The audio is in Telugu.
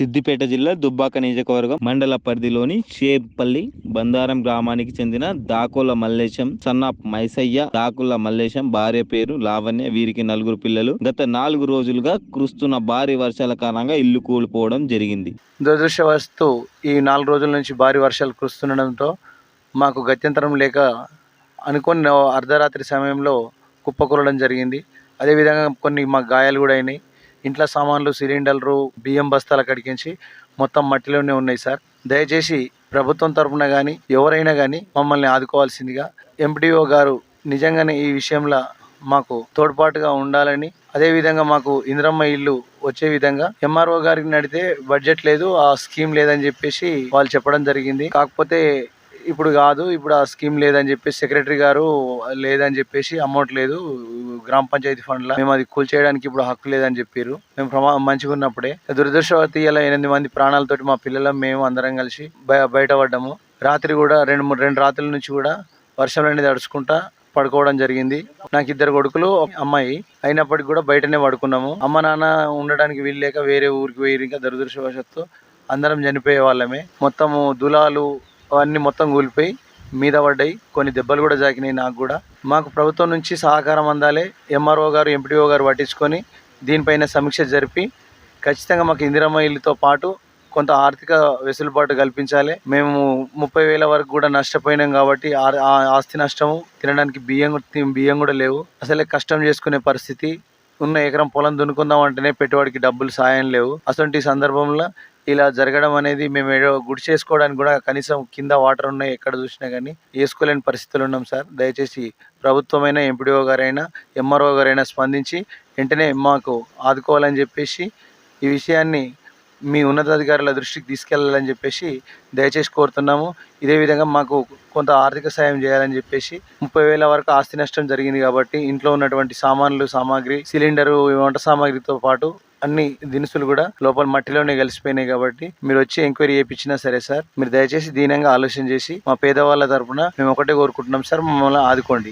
సిద్దిపేట జిల్లా దుబ్బాక నియోజకవర్గం మండల పరిధిలోని షేప్పల్లి బందారం గ్రామానికి చెందిన దాకోల మల్లేశం సన్నాప్ మైసయ్య దాకుల మల్లేశం భార్య పేరు లావణ్య. వీరికి నలుగురు పిల్లలు. గత నాలుగు రోజులుగా కురుస్తున్న భారీ వర్షాల కారణంగా ఇల్లు కూలిపోవడం జరిగింది. దురదృష్టవస్తు ఈ నాలుగు రోజుల నుంచి భారీ వర్షాలు కురుస్తుండడంతో మాకు గత్యంతరం లేక అనుకుని అర్ధరాత్రి సమయంలో కుప్పకూలడం జరిగింది. అదేవిధంగా కొన్ని మా గాయాలు కూడా అయినాయి. ఇంట్లో సామాన్లు సిలిండర్లు బియ్యం బస్తాలు కడిగించి మొత్తం మట్టిలోనే ఉన్నాయి సార్. దయచేసి ప్రభుత్వం తరఫున కానీ ఎవరైనా కానీ మమ్మల్ని ఆదుకోవాల్సిందిగా ఎంపీడీఓ గారు నిజంగానే ఈ విషయంలో మాకు తోడ్పాటుగా ఉండాలని అదేవిధంగా మాకు ఇంద్రమ్మ ఇల్లు వచ్చే విధంగా ఎంఆర్ఓ గారికి నడితే బడ్జెట్ లేదు ఆ స్కీమ్ లేదని చెప్పేసి వాళ్ళు చెప్పడం జరిగింది. కాకపోతే ఇప్పుడు కాదు ఇప్పుడు ఆ స్కీమ్ లేదని చెప్పేసి సెక్రటరీ గారు లేదని చెప్పేసి అమౌంట్ లేదు. గ్రామ పంచాయతీ ఫండ్లో మేము అది కూల్చేయడానికి ఇప్పుడు హక్కు లేదని చెప్పారు మేము ప్రమా మంచిగా ఉన్నప్పుడే దురదృష్టవతి ఇలా ఎనిమిది మంది ప్రాణాలతోటి మా పిల్లలు మేము అందరం కలిసి బయ బయటపడ్డాము. రాత్రి కూడా రెండు మూడు రెండు రాత్రుల నుంచి కూడా వర్షం అనేది తడుచుకుంటా పడుకోవడం జరిగింది. నాకు ఇద్దరు కొడుకులు అమ్మాయి. అయినప్పటికీ కూడా బయటనే పడుకున్నాము. అమ్మ నాన్న ఉండడానికి వీల్లేక వేరే ఊరికి పోయి ఇంకా దురదృష్టవశాత్తు అందరం చనిపోయే వాళ్ళమే. మొత్తము దులాలు అవన్నీ మొత్తం కూలిపోయి మీద పడ్డాయి. కొన్ని దెబ్బలు కూడా జాకినాయి నాకు కూడా. మాకు ప్రభుత్వం నుంచి సహకారం అందాలి. ఎంఆర్ఓ గారు ఎంపీడీఓ గారు పట్టించుకొని దీనిపైన సమీక్ష జరిపి ఖచ్చితంగా మాకు ఇందిరమ్మ ఇల్లుతో పాటు కొంత ఆర్థిక వెసులుబాటు కల్పించాలి. మేము ముప్పై వేల వరకు కూడా నష్టపోయినాం కాబట్టి ఆ- ఆ ఆస్తి నష్టము తినడానికి బియ్యం బియ్యం కూడా లేవు. అసలే కష్టం చేసుకునే పరిస్థితి. ఉన్న ఎకరం పొలం దున్నుకుందాం అంటేనే పెట్టుబడికి డబ్బులు సాయం లేవు. అటువంటి సందర్భంలో ఇలా జరగడం అనేది మేము ఏదో గుడి చేసుకోవడానికి కూడా కనీసం కింద వాటర్ ఉన్నాయి ఎక్కడ చూసినా కానీ వేసుకోలేని పరిస్థితులు ఉన్నాం సార్. దయచేసి ప్రభుత్వమైన ఎంపీడీఓ గారైనా ఎంఆర్ఓ గారైనా స్పందించి వెంటనే మాకు ఆదుకోవాలని చెప్పేసి ఈ విషయాన్ని మీ ఉన్నతాధికారుల దృష్టికి తీసుకెళ్ళాలని చెప్పేసి దయచేసి కోరుతున్నాము. ఇదే విధంగా మాకు కొంత ఆర్థిక సాయం చేయాలని చెప్పేసి ముప్పై వేల వరకు ఆస్తి నష్టం జరిగింది కాబట్టి ఇంట్లో ఉన్నటువంటి సామాన్లు సామాగ్రి సిలిండరు వంట సామాగ్రితో పాటు అన్ని దినుసులు కూడా లోపల మట్టిలోనే కలిసిపోయినాయి కాబట్టి మీరు వచ్చి ఎంక్వైరీ చేయించినా సరే సార్ మీరు దయచేసి దీనంగా ఆలోచన చేసి మా పేదవాళ్ళ తరపున మేము ఒకటే కోరుకుంటున్నాం సార్ మమ్మల్ని ఆదుకోండి.